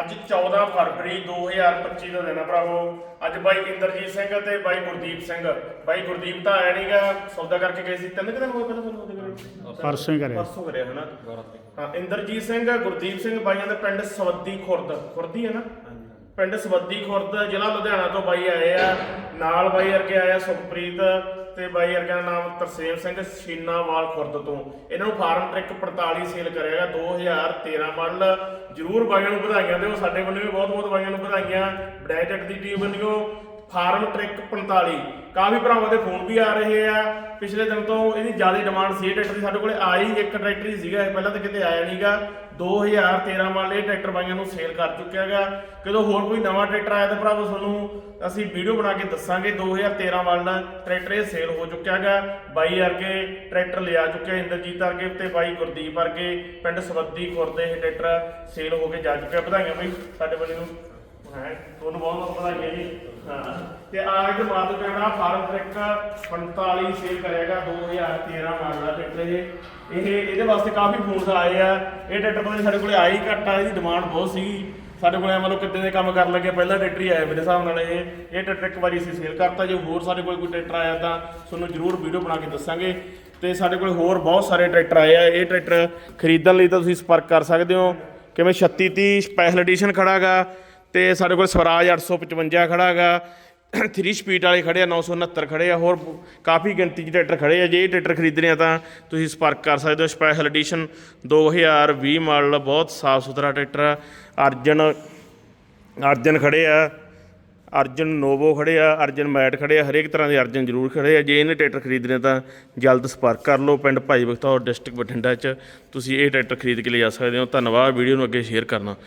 ਅੱਜ 14 ਫਰਵਰੀ 2025 ਦਾ ਦਿਨ ਆ ਭਰਾਵੋ। ਅੱਜ ਬਾਈ ਇੰਦਰਜੀਤ ਸਿੰਘ ਤੇ ਬਾਈ ਗੁਰਦੀਪ ਸਿੰਘ। ਬਾਈ ਗੁਰਦੀਪ ਤਾਂ ਆਇਆ ਨਹੀਂਗਾ ਸੌਦਾ ਕਰਕੇ ਗਏ ਸੀ। ਤਿੰਨ ਕੁ ਦਿਨ ਹੋਏ ਪਹਿਲਾਂ ਤੁਹਾਨੂੰ ਉਹਦੇ ਕੋਲ ਪਰਸੋਂ ਹੀ ਕਰਿਆ। ਪਰਸੋਂ ਕਰਿਆ ਹਨਾ? ਹਾਂ ਇੰਦਰਜੀਤ ਸਿੰਘ ਗੁਰਦੀਪ ਸਿੰਘ ਬਾਈਆਂ ਦੇ ਪਿੰਡ ਸਵੱਦੀ ਖੁਰਦ। ਖੁਰਦੀ ਹੈ ਨਾ? ਪਿੰਡ ਸਵੱਦੀ ਖੁਰਦ ਜ਼ਿਲ੍ਹਾ ਲੁਧਿਆਣਾ ਤੋਂ ਬਾਈ ਆਏ ਆ। ਨਾਲ ਬਾਈ ਵਰਗੇ ਆਇਆ ਸੁਖਪ੍ਰੀਤ ਤੇ ਬਾਈ ਵਰਗਾ ਦਾ ਨਾਮ? ਤਰਸੇਮ ਸਿੰਘ ਛੀਨਾਵਾਲ ਖੁਰਦ ਤੋਂ। ਇਹਨਾਂ ਨੂੰ ਫਾਰਮ ਟਰੈਕ 45 ਸੇਲ ਕਰਿਆਗਾ 2013 ਮਾਡਲ ਜਰੂਰ ਬਾਈਆਂ ਨੂੰ ਵਧਾਈਆਂ ਦਿਓ, ਸਾਡੇ ਵੱਲੋਂ ਵੀ ਬਹੁਤ ਬਹੁਤ ਬਾਈਆਂ ਨੂੰ ਵਧਾਈਆਂ। ਬ੍ਰੈਜਟ ਦੀ ਟੀਮ ਵੱਲੋਂ ਫਾਰਮ ਟਰੈਕ 45 ਕਾਫੀ ਭਰਾਵਾਂ ਦੇ ਫੋਨ ਵੀ ਆ ਰਹੇ ਆ। ਪਿਛਲੇ ਦਿਨ ਤੋਂ ਇਹਦੀ ਜ਼ਿਆਦਾ ਡਿਮਾਂਡ ਸੀ ਇਹ ਟਰੈਕਟਰ ਦੀ। ਸਾਡੇ ਕੋਲੇ ਆਈ ਇੱਕ ਟਰੈਕਟਰ ਹੀ ਸੀਗਾ, ਇਹ ਪਹਿਲਾਂ ਤਾਂ ਕਿਤੇ ਆਇਆ ਨਹੀਂਗਾ 2013 ਵਾਲੇ ਇਹ ਟਰੈਕਟਰ ਬਾਈਆਂ ਨੂੰ ਸੇਲ ਕਰ ਚੁੱਕਿਆ ਹੈਗਾ ਜਦੋਂ ਹੋਰ ਕੋਈ ਨਵਾਂ ਟਰੈਕਟਰ ਆਇਆ ਤਾਂ ਭਰਾਵੋ ਤੁਹਾਨੂੰ ਅਸੀਂ ਵੀਡੀਓ ਬਣਾ ਕੇ ਦੱਸਾਂਗੇ। 2013 ਵਾਲਾ ਟਰੈਕਟਰ ਇਹ ਸੇਲ ਹੋ ਚੁੱਕਿਆ ਹੈਗਾ ਬਾਈ ਵਰਗੇ ਟਰੈਕਟਰ ਲਿਆ ਚੁੱਕਿਆ, ਇੰਦਰਜੀਤ ਵਰਗੇ ਤੇ ਬਾਈ ਗੁਰਦੀਪ ਵਰਗੇ। ਪਿੰਡ ਸਵੱਦੀ ਖੁਰਦੇ ਇਹ ਟਰੈਕਟਰ ਸੇਲ ਹੋ ਕੇ ਜਾ ਚੁੱਕਿਆ। ਵਧਾਈਆਂ ਬਾਈ, ਸਾਡੇ ਵੱਲੋਂ। ਨੂੰ ਹੈ ਤੁਹਾਨੂੰ ਬਹੁਤ ਬਹੁਤ ਹੈ ਜੀ। ਹਾਂ, ਤੇ ਆਜ ਦੇ ਬਾਅਦ ਕਹਿੰਦਾ ਫਾਰਮ ਟਰੈਕ 45 ਸੇਲ ਕਰੇਗਾ 2013 ਮਾਡਲ ਦਾ ਟਰੈਕਟਰ ਇਹ। ਇਹ, ਇਹਦੇ ਵਾਸਤੇ ਕਾਫੀ ਫੋਨਸ ਆਏ ਆ। ਇਹ ਟਰੈਕਟਰ ਪਤਾ ਨੀ ਸਾਡੇ ਕੋਲੇ ਆਈ ਘੱਟ ਆ, ਇਹਦੀ ਡਿਮਾਂਡ ਬਹੁਤ ਸੀਗੀ। ਸਾਡੇ ਕੋਲੇ ਮਤਲਬ ਕਿੱਦਾਂ ਦੇ ਕੰਮ ਕਰਨ ਲੱਗੇ, ਪਹਿਲਾ ਟਰੈਕਟਰ ਹੀ ਆਇਆ ਮੇਰੇ ਹਿਸਾਬ ਨਾਲ ਇਹ। ਇਹ ਟਰੈਕਟਰ ਇੱਕ ਵਾਰੀ ਅਸੀਂ ਸੇਲ ਕਰਤਾ ਜੇ ਹੋਰ ਸਾਡੇ ਕੋਲ ਕੋਈ ਟਰੈਕਟਰ ਆਇਆ ਤਾਂ ਤੁਹਾਨੂੰ ਜ਼ਰੂਰ ਵੀਡੀਓ ਬਣਾ ਕੇ ਦੱਸਾਂਗੇ। ਤੇ ਸਾਡੇ ਕੋਲ ਹੋਰ ਬਹੁਤ ਸਾਰੇ ਟਰੈਕਟਰ ਆਏ ਆ। ਇਹ ਟਰੈਕਟਰ ਖਰੀਦਣ ਲਈ ਤਾਂ ਤੁਸੀਂ ਸੰਪਰਕ ਕਰ ਸਕਦੇ ਹੋ। ਕਿਵੇਂ 3630 ਸਪੈਸ਼ਲ ਐਡੀਸ਼ਨ ਖੜਾਗਾ। ਤੇ ਸਾਡੇ ਕੋਲ ਸਵਰਾਜ 855 ਖੜਾਗਾ 3 ਸਪੀਡ ਵਾਲੇ ਖੜੇ ਆ 969 ਖੜੇ ਆ, ਹੋਰ ਕਾਫੀ ਗਿਣਤੀ 'ਚ ਟਰੈਕਟਰ ਖੜੇ ਆ। ਜੇ ਇਹ ਟਰੈਕਟਰ ਖਰੀਦਣੇ ਆ ਤਾਂ ਤੁਸੀਂ ਸੰਪਰਕ ਕਰ ਸਕਦੇ ਹੋ। ਸਪੈਸ਼ਲ ਐਡੀਸ਼ਨ 2020 ਮਾਡਲ, ਬਹੁਤ ਸਾਫ਼ ਸੁਥਰਾ ਟਰੈਕਟਰ ਆ। ਅਰਜਨ ਅਰਜਨ ਖੜੇ ਆ। ਅਰਜਨ ਨੋਵੋ ਖੜੇ ਆ, ਅਰਜਨ ਮੈਟ ਖੜੇ ਆ। ਹਰੇਕ ਤਰ੍ਹਾਂ ਦੇ ਅਰਜਨ ਜ਼ਰੂਰ ਖੜੇ ਆ। ਜੇ ਇਹਨੇ ਟਰੈਕਟਰ ਖਰੀਦਣੇ ਤਾਂ ਜਲਦ ਸੰਪਰਕ ਕਰ ਲਓ ਪਿੰਡ ਭਾਈ ਬਖਤੌਰ ਡਿਸਟ੍ਰਿਕਟ ਬਠਿੰਡਾ 'ਚ। ਤੁਸੀਂ ਇਹ ਟਰੈਕਟਰ ਖਰੀਦ ਕੇ ਲੈ ਜਾ ਸਕਦੇ ਹੋ। ਧੰਨਵਾਦ। ਵੀਡੀਓ ਨੂੰ ਅੱਗੇ ਸ਼ੇਅਰ ਕਰਨਾ।